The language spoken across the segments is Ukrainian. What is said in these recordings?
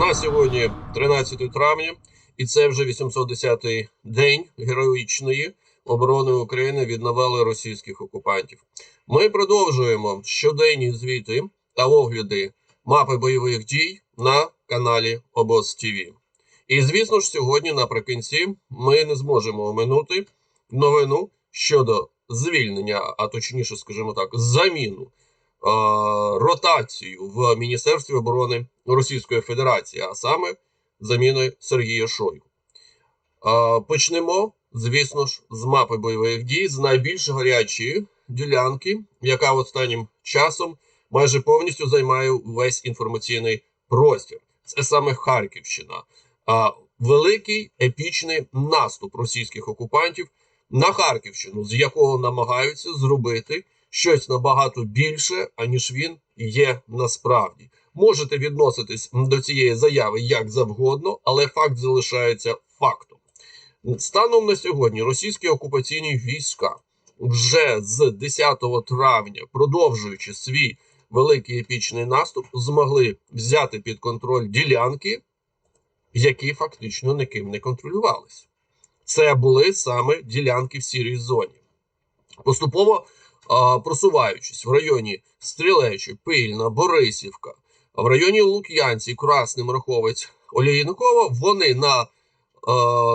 На сьогодні 13 травня, і це вже 810-й день героїчної оборони України від навали російських окупантів. Ми продовжуємо щоденні звіти та огляди мапи бойових дій на каналі Обоз ТВ. І звісно ж, сьогодні наприкінці ми не зможемо оминути новину щодо звільнення, а точніше, скажімо так, заміну ротацію в Міністерстві оборони Російської Федерації, а саме заміною Сергія Шойгу. Е, почнемо, звісно ж, з мапи бойових дій з найбільш гарячої ділянки, яка останнім часом майже повністю займає весь інформаційний простір. Це саме Харківщина. Великий епічний наступ російських окупантів на Харківщину, з якого намагаються зробити щось набагато більше, аніж він є насправді. Можете відноситись до цієї заяви як завгодно, але факт залишається фактом. Станом на сьогодні російські окупаційні війська вже з 10 травня, продовжуючи свій великий епічний наступ, змогли взяти під контроль ділянки, які фактично ніким не контролювалися. Це були саме ділянки в сірій зоні. Поступово просуваючись в районі Стрілечі, Пильна, Борисівка, в районі Лук'янці, Красний Мраховець, Олійникова, вони на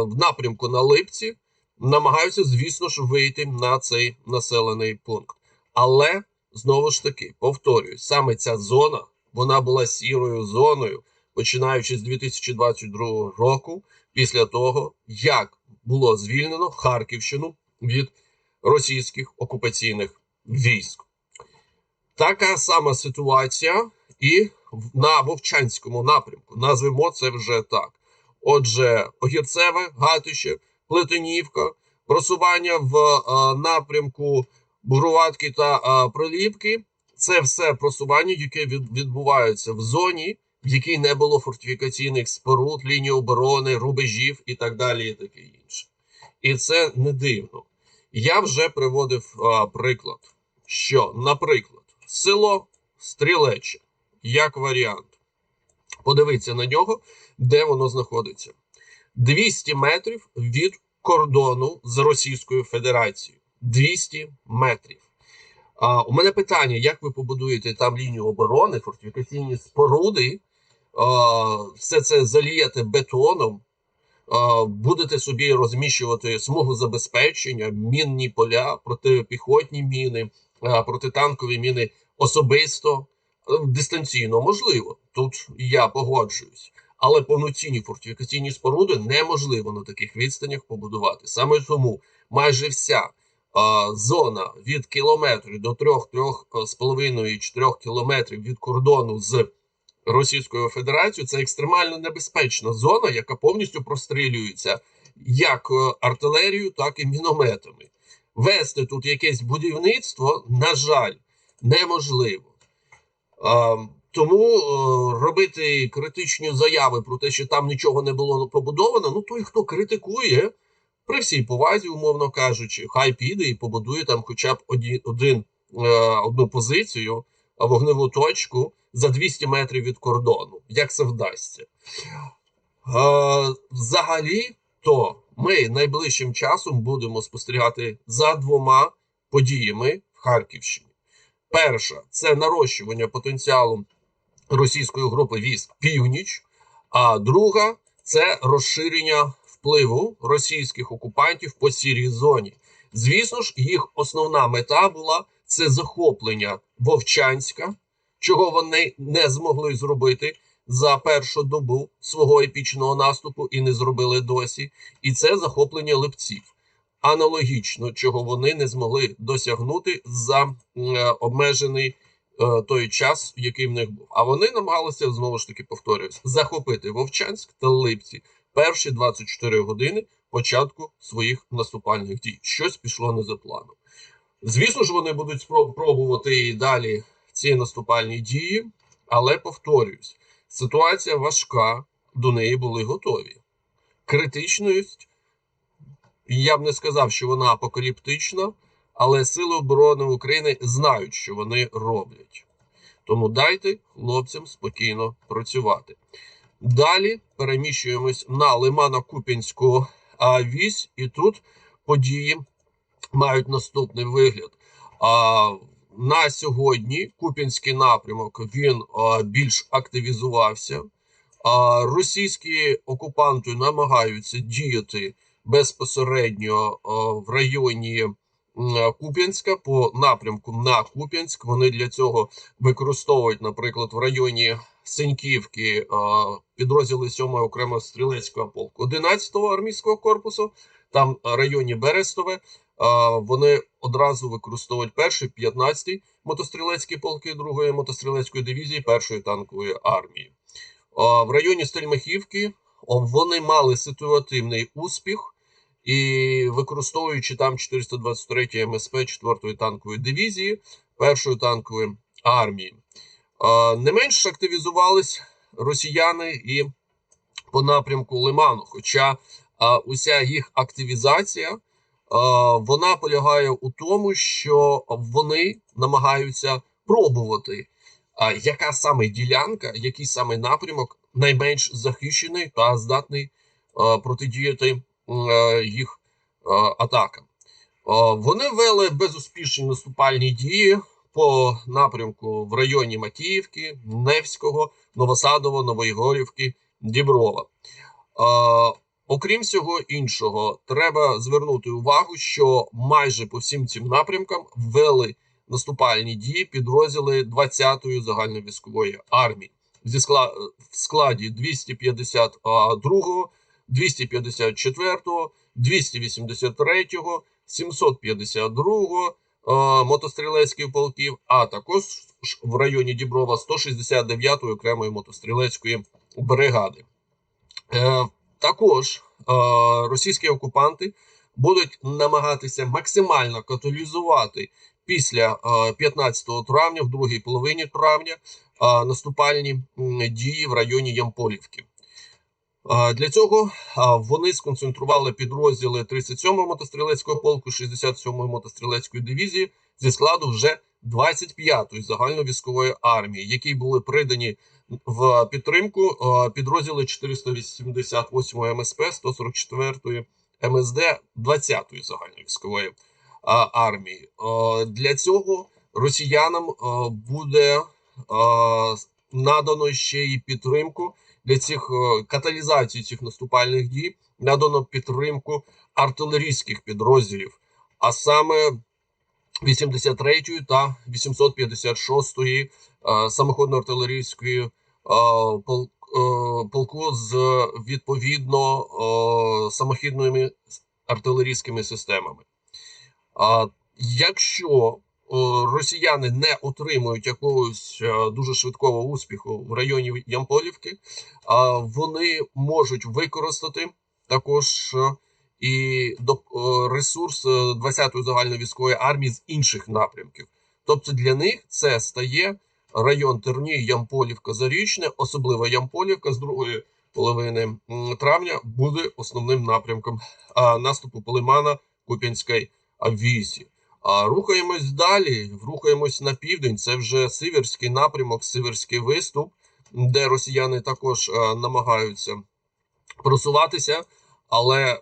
в напрямку на Липці намагаються, звісно ж, вийти на цей населений пункт. Але знову ж таки повторюю, саме ця зона вона була сірою зоною, починаючи з 2022 року, після того як було звільнено Харківщину від російських окупаційних військ. Така сама ситуація і на Вовчанському напрямку. Назвемо це вже так. Отже, Огірцеве, Гатище, Плетенівка, просування в е, напрямку Буруватки та е, Приліпки це все просування, яке відбувається в зоні, в якій не було фортифікаційних споруд, лінії оборони, рубежів і так далі, і таке інше. І це не дивно. Я вже приводив а, приклад, що, наприклад, село Стрілече, як варіант, подивіться на нього, де воно знаходиться. 200 метрів від кордону з Російською Федерацією. 200 метрів. А, у мене питання: як ви побудуєте там лінію оборони, фортифікаційні споруди, а, все це заліяти бетоном? а, Будете собі розміщувати смугу забезпечення, мінні поля, протипіхотні міни, протитанкові міни особисто е, дистанційно можливо. Тут я погоджуюсь, але повноцінні фортифікаційні споруди неможливо на таких відстанях побудувати. Саме тому майже вся а, зона від кілометрів до 3-3,5-4 кілометрів від кордону з Російською Федерацією це екстремально небезпечна зона, яка повністю прострілюється як е, артилерією, так і мінометами. Вести тут якесь будівництво, на жаль, неможливо. Тому е, робити критичні заяви про те, що там нічого не було побудовано, ну той, хто критикує, при всій повазі, умовно кажучи, хай піде і побудує там хоча б один, один, е, одну позицію, вогневу точку за 200 метрів від кордону. Як це вдасться? Е, взагалі, то ми найближчим часом будемо спостерігати за двома подіями в Харківщині. Перша це нарощування потенціалу російської групи військ північ, а друга це розширення впливу російських окупантів по сірій зоні. Звісно ж, їх основна мета була це захоплення Вовчанська, чого вони не змогли зробити за першу добу свого епічного наступу і не зробили досі. І це захоплення липців. Аналогічно, чого вони не змогли досягнути за е, обмежений е, той час, який в них був. А вони намагалися знову ж таки повторююсь, захопити Вовчанськ та Липці перші 24 години початку своїх наступальних дій. Щось пішло не за планом. Звісно ж, вони будуть спробувати і далі ці наступальні дії, але повторююсь, ситуація важка, до неї були готові. Критичність, я б не сказав, що вона апокаліптична, але Сили оборони України знають, що вони роблять. Тому дайте хлопцям спокійно працювати. Далі переміщуємось на Лимано-Куп'янську а, вісь, і тут події мають наступний вигляд. На сьогодні Куп'янський напрямок він більш активізувався. А, російські окупанти намагаються діяти безпосередньо в районі Куп'янська по напрямку на Куп'янськ. Вони для цього використовують, наприклад, в районі Синьківки а, підрозділи 7-ї окремого стрілецького полку 11-го армійського корпусу. Там районі Берестове. Вони одразу використовують перший 15-й мотострілецькі полки 2-ї мотострілецької дивізії першої танкової армії. В районі Стельмахівки вони мали ситуативний успіх і використовуючи там 423 МСП 4-ї танкової дивізії першої танкової армії. Не менш активізувались росіяни і по напрямку Лиману. Хоча уся їх активізація вона полягає у тому, що вони намагаються пробувати, яка саме ділянка, який саме напрямок найменш захищений та здатний протидіяти е, їх атакам. Вони вели безуспішні наступальні дії по напрямку в районі Макіївки, Невського, Новосадово, Новоігорівки, Діброва. Окрім всього іншого, треба звернути увагу, що майже по всім цим напрямкам ввели наступальні дії підрозділи 20-ї загальновійськової армії зі скла... в складі 252-го, 254-го, 283-го, 752-го е, мотострілецьких полків, а також в районі Діброва 169-ї окремої мотострілецької бригади. Е, також е, російські окупанти будуть намагатися максимально каталізувати після е, 15 травня, в другій половині травня, е, наступальні дії в районі Ямполівки. Е, Для цього е, вони сконцентрували підрозділи 37-го мотострілецького полку, 67-ї мотострілецької дивізії зі складу вже 25-ї загальновійськової армії, які були придані в підтримку е, підрозділи 488 МСП, 144 МСД 20-ї загальновійськової е, армії. Е, Для цього росіянам буде надано ще й підтримку для цих каталізації цих наступальних дій, надано підтримку артилерійських підрозділів, а саме 83-ї та 856-ї е, самоходно-артилерійської е, е, полку з відповідно самохідними артилерійськими системами. Якщо росіяни не отримують якогось дуже швидкого успіху в районі Ямполівки, вони можуть використати також і до, е, ресурс е, 20-ї загальновійськової армії з інших напрямків. Тобто для них це стає район Терні, Ямполівка, Зарічне, особливо Ямполівка з другої половини травня буде основним напрямком наступу по Лимана Куп'янської вісі. А рухаємось далі, рухаємось на південь. Це вже Сиверський напрямок, Сиверський виступ, де росіяни також е, намагаються просуватися, але е,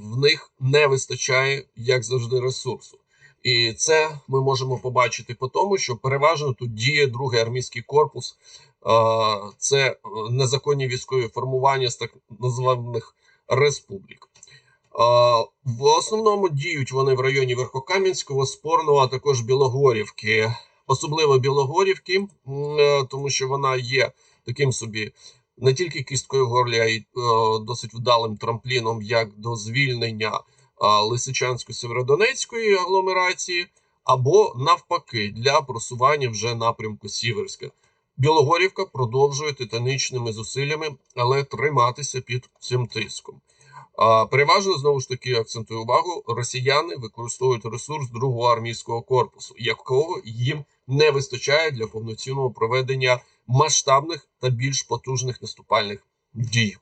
в них не вистачає, як завжди, ресурсу. І це ми можемо побачити по тому, що переважно тут діє другий армійський корпус. Е, це е, незаконні військові формування з так названих республік. Е, В основному діють вони в районі Верхокам'янського, Спорного, а також Білогорівки, особливо Білогорівки, е, тому що вона є таким собі не тільки кісткою в горлі, а й е, досить вдалим трампліном як до звільнення е, Лисичансько-Сєвєродонецької агломерації, або навпаки для просування вже напрямку Сіверська. Білогорівка продовжує титанічними зусиллями, але триматися під цим тиском. Переважно знову ж таки акцентую увагу, росіяни використовують ресурс другого армійського корпусу, якого їм не вистачає для повноцінного проведення масштабних та більш потужних наступальних дій.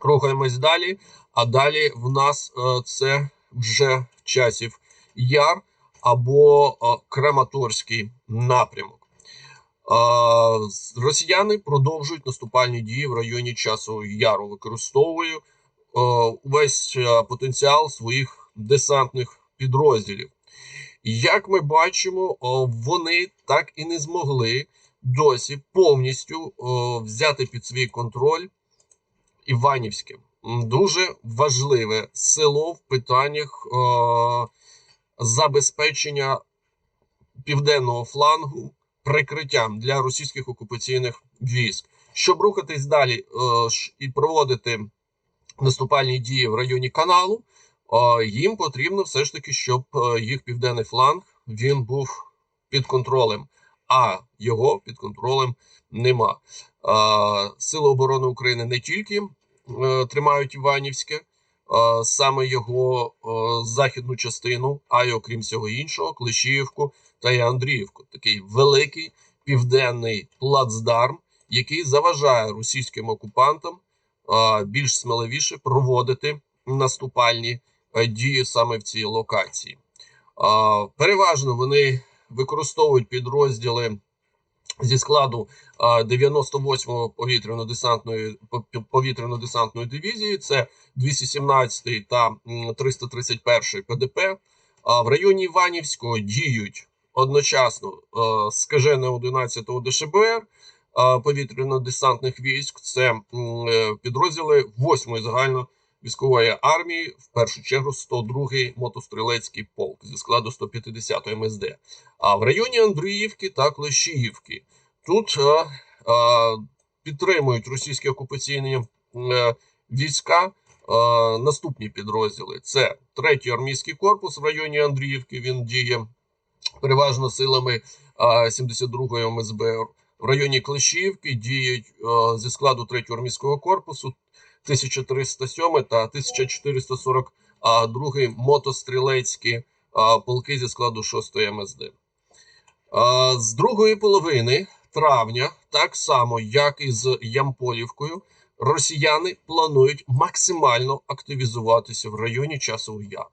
Рухаємось далі. А далі в нас е, це вже часів яр або е, Краматорський напрямок. Росіяни продовжують наступальні дії в районі часу яру, використовують е, увесь е, потенціал своїх десантних підрозділів. Як ми бачимо, вони так і не змогли досі повністю о, взяти під свій контроль Іванівське. Дуже важливе село в питаннях о, забезпечення південного флангу прикриттям для російських окупаційних військ. Щоб рухатись далі е, і проводити наступальні дії в районі каналу, е, їм потрібно все ж таки, щоб е, їх південний фланг він був під контролем, а його під контролем нема. Сили оборони України не тільки е, тримають Іванівське, саме його е, західну частину, а й окрім всього іншого, Клещіївку та й Андріївку. Такий великий південний плацдарм, який заважає російським окупантам більш сміливіше проводити наступальні е, дії саме в цій локації. Переважно вони використовують підрозділи зі складу е, 98-го повітряно-десантної пов- повітряно-десантної дивізії. Це 217 та м, 331 ПДП. А в районі Іванівського діють одночасно скажене 11-го ДШБР повітряно-десантних військ. Це е, підрозділи 8-ї загальновійськової армії, в першу чергу 102-й мотострілецький полк зі складу 150-ї МСД. А в районі Андріївки та Клещіївки тут е, е, підтримують російські окупаційні е, війська. Наступні підрозділи це третій армійський корпус в районі Андріївки. Він діє переважно силами е, 72-ї МСБР. В районі Клещіївки діють зі складу третього армійського корпусу 1307 та 1442 мотострілецькі полки зі складу 6-ї МСД. З другої половини травня, так само як і з Ямполівкою, росіяни планують максимально активізуватися в районі Часового Яру.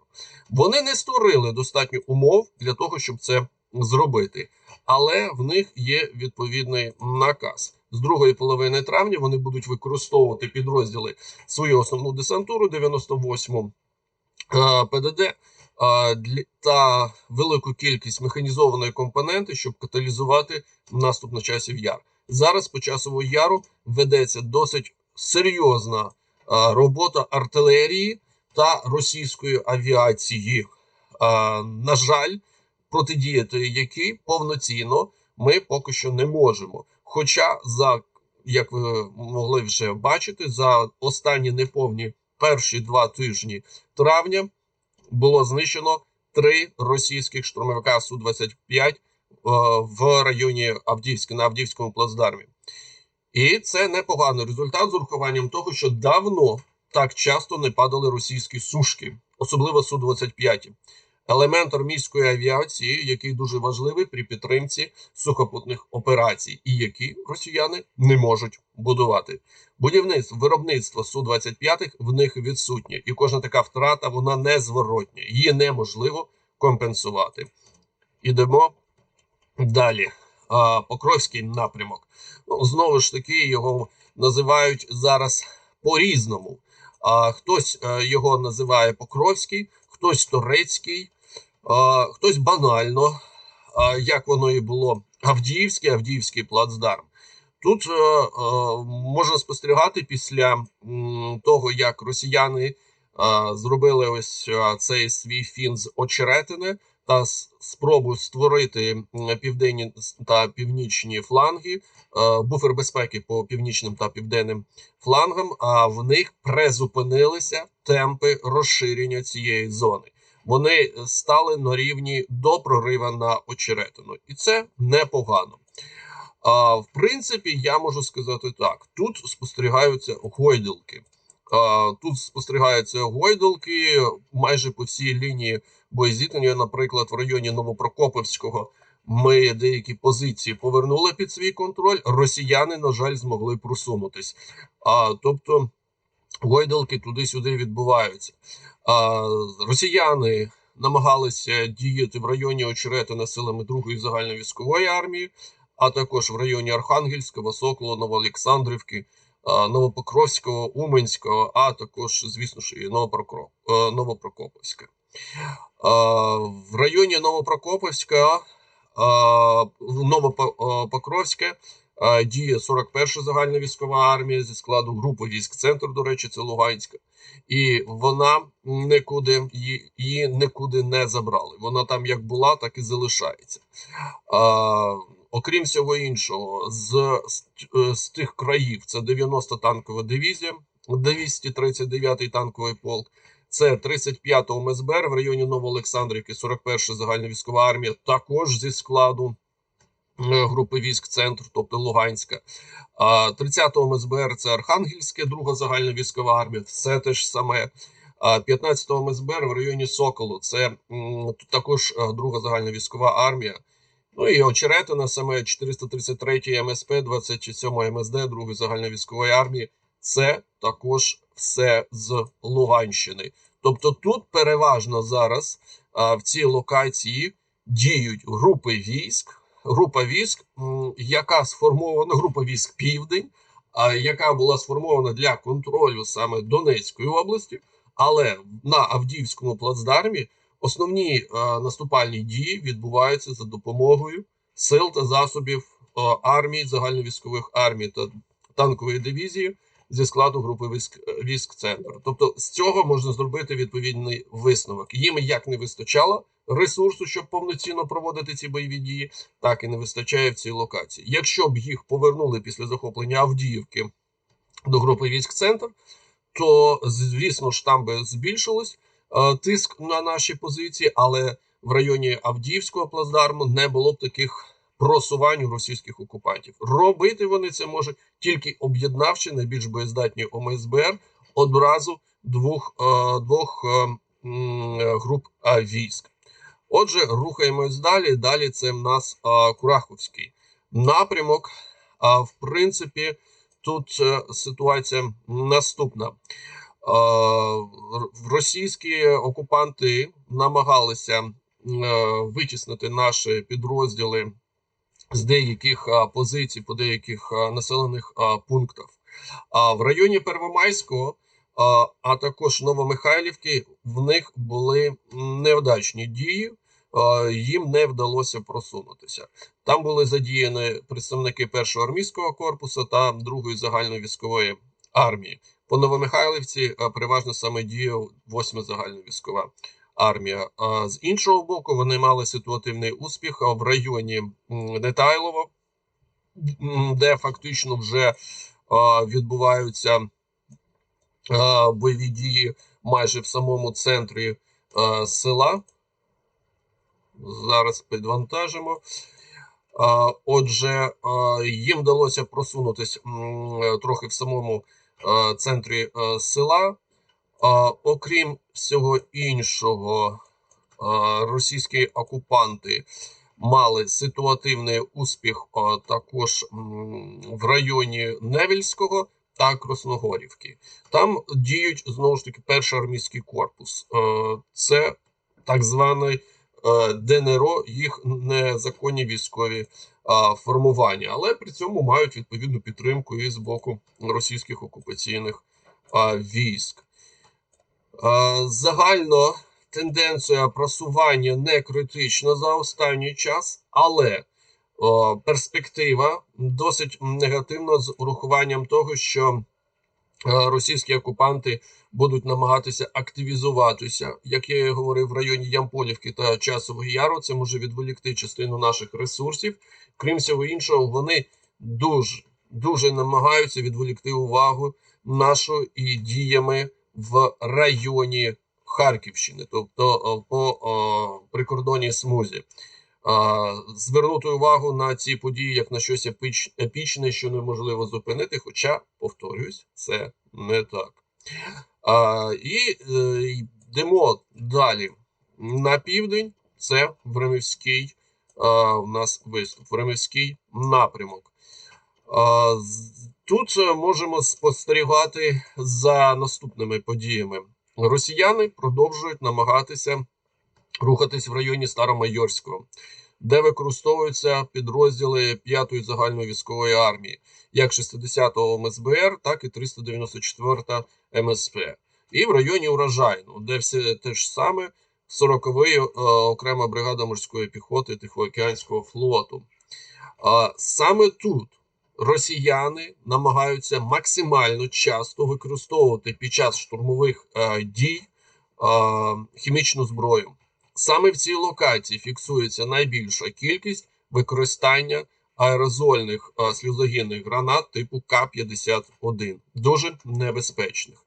Вони не створили достатньо умов для того, щоб це зробити, але в них є відповідний наказ. З другої половини травня вони будуть використовувати підрозділи свою основну десантуру 98-му е, ПДД е, та велику кількість механізованої компоненти, щоб каталізувати наступ на часів яр. Зараз по часовому яру ведеться досить серйозна е, робота артилерії та російської авіації. На жаль, протидіяти якій повноцінно ми поки що не можемо. Хоча, за як ви могли вже бачити, за останні неповні перші два тижні травня було знищено три російських штурмовика су 25 е, в районі Авдіївська на Авдіївському плацдармі. І це непоганий результат з урахуванням того, що давно так часто не падали російські сушки, особливо су 25 елемент армійської авіації, який дуже важливий при підтримці сухопутних операцій, і які росіяни не можуть будувати. Будівництво виробництво су 25 в них відсутнє, і кожна така втрата вона незворотня, її неможливо компенсувати. Ідемо далі. Покровський напрямок. Ну, знову ж таки, його називають зараз по-різному. А, хтось е, його називає Покровський, хтось Торецький, а, хтось банально, як воно і було, Авдіївський, Авдіївський плацдарм. Тут е, е, можна спостерігати після того, як росіяни е, зробили ось цей свій фін з очеретини та спробу створити південні та північні фланги, е, буфер безпеки по північним та південним флангам. А в них призупинилися темпи розширення цієї зони. Вони стали на рівні до прорива на очеретину, і це непогано. А, в принципі, я можу сказати так: тут спостерігаються гойдалки. Тут спостерігаються гойдалки майже по всій лінії боєзіткнення, наприклад, в районі Новопрокопівського. Ми деякі позиції повернули під свій контроль. Росіяни, на жаль, змогли просунутись. А, тобто гойдалки туди-сюди відбуваються. А, росіяни намагалися діяти в районі Очеретина силами Другої загальновійськової армії, а також в районі Архангельського, Сокола, Новоолександрівки, Новопокровського, Уменського, а також, звісно ж, і е, Новопрокопівська. В районі Новопрокопівська, а, в Новопокровське а, діє 41 загальна військова армія зі складу групи військ Центр, до речі, це Луганська, і вона нікуди її, нікуди не забрали. Вона там як була, так і залишається. А, окрім всього іншого, з, з, е, тих країв це 90 танкова дивізія, 239-й танковий полк. Це 35-го МСБР в районі Новоолександрівки, 41-ша загальна військова армія, також зі складу групи військ Центр, тобто Луганська. 30-го МСБР це Архангельське, друга загальна військова армія, все те ж саме. 15-го МСБР в районі Соколу, це також е, друга загальна військова армія. Ну і Очеретина, саме 433 МСП, 27 МСД, другої загальновійськової армії. Це також все з Луганщини. Тобто тут переважно зараз в цій локації діють групи військ, група військ, яка сформована, група військ Південь, яка була сформована для контролю саме Донецької області, але на Авдіївському плацдармі основні е, наступальні дії відбуваються за допомогою сил та засобів е, армії, загальновійськових армій та танкової дивізії зі складу групи військ, е, військ центр. Тобто з цього можна зробити відповідний висновок. Їм як не вистачало ресурсу, щоб повноцінно проводити ці бойові дії, так і не вистачає в цій локації. Якщо б їх повернули після захоплення Авдіївки до групи військ центр, то звісно ж там би збільшилось е, тиск на наші позиції, але в районі Авдіївського плацдарму не було б таких просувань у російських окупантів. Робити вони це можуть тільки об'єднавши найбільш боєздатні ОМСБР одразу двох, е, двох е, груп е, військ. Отже, рухаємось далі. Далі це в нас Кураховський напрямок. А в принципі, тут ситуація наступна. Російські окупанти намагалися витіснити наші підрозділи з деяких позицій по деяких населених пунктах. А в районі Первомайського, а, також Новомихайлівки, в них були невдачні дії. Їм не вдалося просунутися. Там були задіяні представники першого армійського корпусу та другої загальної військової армії. По Новомихайлівці переважно саме діяв восьма загальна військова армія. А з іншого боку, вони мали ситуативний успіх в районі Нетайлово, де фактично вже відбуваються бойові дії майже в самому центрі села. Зараз підвантажимо. Отже, їм вдалося просунутися трохи в самому центрі села. Окрім всього іншого, російські окупанти мали ситуативний успіх також в районі Невельського та Красногорівки. Там діють знову ж таки перший армійський корпус. Це так званий е, ДНРО, їх незаконні військові формування, але при цьому мають відповідну підтримку і з боку російських окупаційних військ. Загально тенденція просування не критична за останній час, але перспектива досить негативна з урахуванням того, що е, російські окупанти будуть намагатися активізуватися, як я говорив, в районі Ямполівки та Часового Яру. Це може відволікти частину наших ресурсів. Крім всього іншого, вони дуже дуже намагаються відволікти увагу нашу і діями в районі Харківщини, тобто по о, прикордонній смузі. Звернути увагу на ці події як на щось епіч, епічне, що неможливо зупинити. Хоча, повторюсь, це не так. А, І е, йдемо далі на південь. Це Времівський а, у нас виступ, Времівський напрямок. А, Тут е, можемо спостерігати за наступними подіями. Росіяни продовжують намагатися рухатись в районі Старомайорського. де використовуються підрозділи 5-ї загальної військової армії, як 60-го МСБР, так і 394-та МСП. І в районі Урожайну, де все те ж саме 40-ї е, окрема бригада морської піхоти Тихоокеанського флоту. Саме тут росіяни намагаються максимально часто використовувати під час штурмових е, дій е, хімічну зброю. Саме в цій локації фіксується найбільша кількість використання аерозольних е, сльозогінних гранат типу К-51, дуже небезпечних.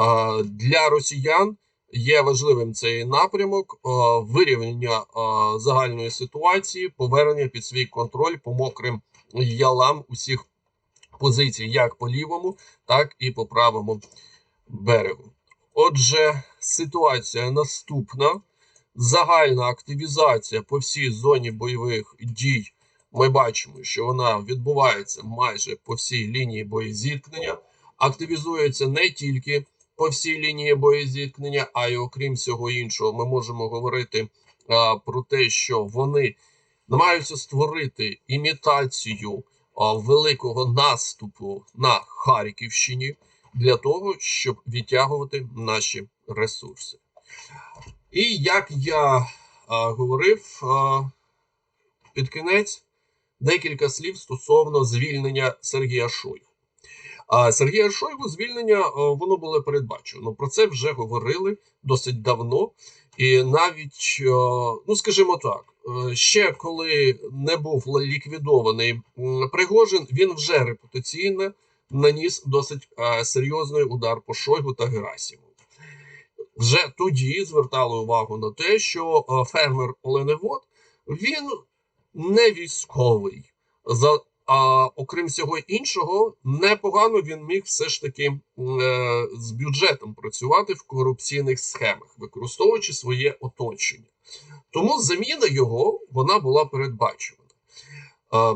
Е, для росіян є важливим цей напрямок е, вирівняння е, загальної ситуації, повернення під свій контроль по мокрим ялам усіх позицій, як по лівому, так і по правому берегу. Отже, ситуація наступна. Загальна активізація по всій зоні бойових дій. Ми бачимо, що вона відбувається майже по всій лінії боєзіткнення. Активізується не тільки по всій лінії боєзіткнення, а й окрім всього іншого, ми можемо говорити а, про те, що вони намагаються створити імітацію великого наступу на Харківщині для того, щоб відтягувати наші ресурси. І як я а, говорив а, під кінець декілька слів стосовно звільнення Сергія Шойгу. А Сергія Шойгу звільнення воно було передбачено. Про це вже говорили досить давно. І навіть, ну скажімо так, ще коли не був ліквідований Пригожин, він вже репутаційно наніс досить серйозний удар по Шойгу та Герасімову вже тоді звертали увагу на те, що е, фермер Оленевод він не військовий. За а окрім всього іншого, непогано він міг все ж таки е, з бюджетом працювати в корупційних схемах, використовуючи своє оточення. Тому заміна його вона була передбачена. Е,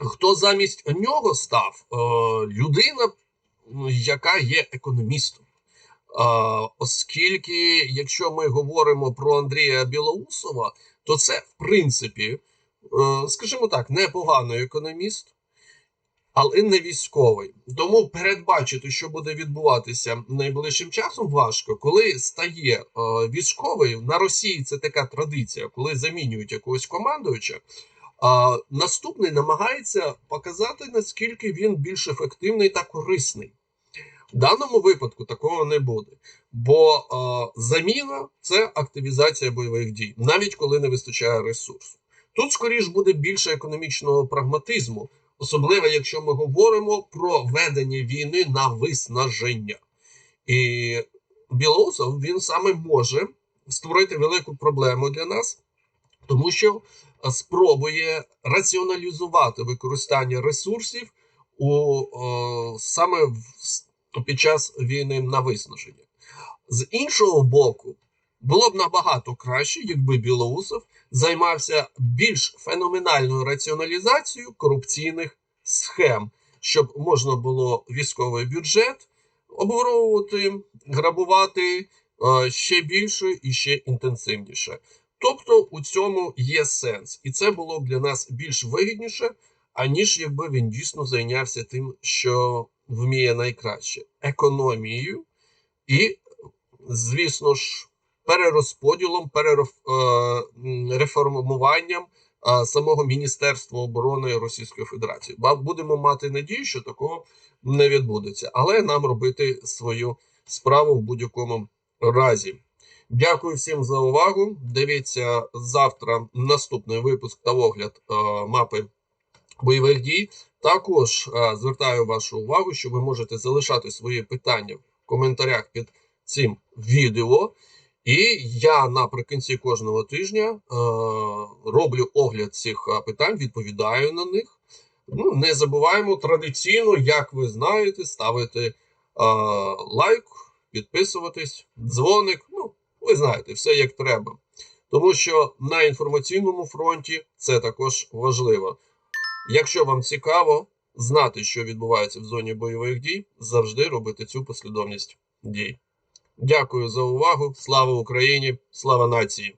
хто замість нього став? Е, людина, яка є економістом. А, Оскільки, якщо ми говоримо про Андрія Білоусова, то це в принципі, е, скажімо так, непоганий економіст, але не військовий. Тому передбачити, що буде відбуватися найближчим часом, важко, коли стає е, військовий на Росії. Це така традиція, коли замінюють якогось командуюча. А наступний намагається показати наскільки він більш ефективний та корисний. В даному випадку такого не буде, бо е, заміна це активізація бойових дій, навіть коли не вистачає ресурсу. Тут скоріш буде більше економічного прагматизму, особливо якщо ми говоримо про ведення війни на виснаження. І Білоусов він саме може створити велику проблему для нас, тому що спробує раціоналізувати використання ресурсів у о, саме в під час війни на виснаження. З іншого боку, було б набагато краще, якби Білоусов займався більш феноменальною раціоналізацією корупційних схем, щоб можна було військовий бюджет обворовувати, грабувати е, ще більше і ще інтенсивніше. Тобто у цьому є сенс, і це було б для нас більш вигідніше, аніж якби він дійсно зайнявся тим, що вміє найкраще економією і, звісно ж, перерозподілом, перереформуванням самого Міністерства оборони Російської Федерації. Будемо мати надію, що такого не відбудеться, але нам робити свою справу в будь-якому разі. Дякую всім за увагу. Дивіться завтра наступний випуск та огляд мапи бойових дій. Також звертаю вашу увагу, що ви можете залишати свої питання в коментарях під цим відео. І я наприкінці кожного тижня а, роблю огляд цих питань, відповідаю на них. Ну, Не забуваємо традиційно, як ви знаєте, ставити а, лайк, підписуватись, дзвоник. Ну, ви знаєте, все як треба. Тому що на інформаційному фронті це також важливо. Якщо вам цікаво знати, що відбувається в зоні бойових дій, завжди робити цю послідовність дій. Дякую за увагу. Слава Україні! Слава нації!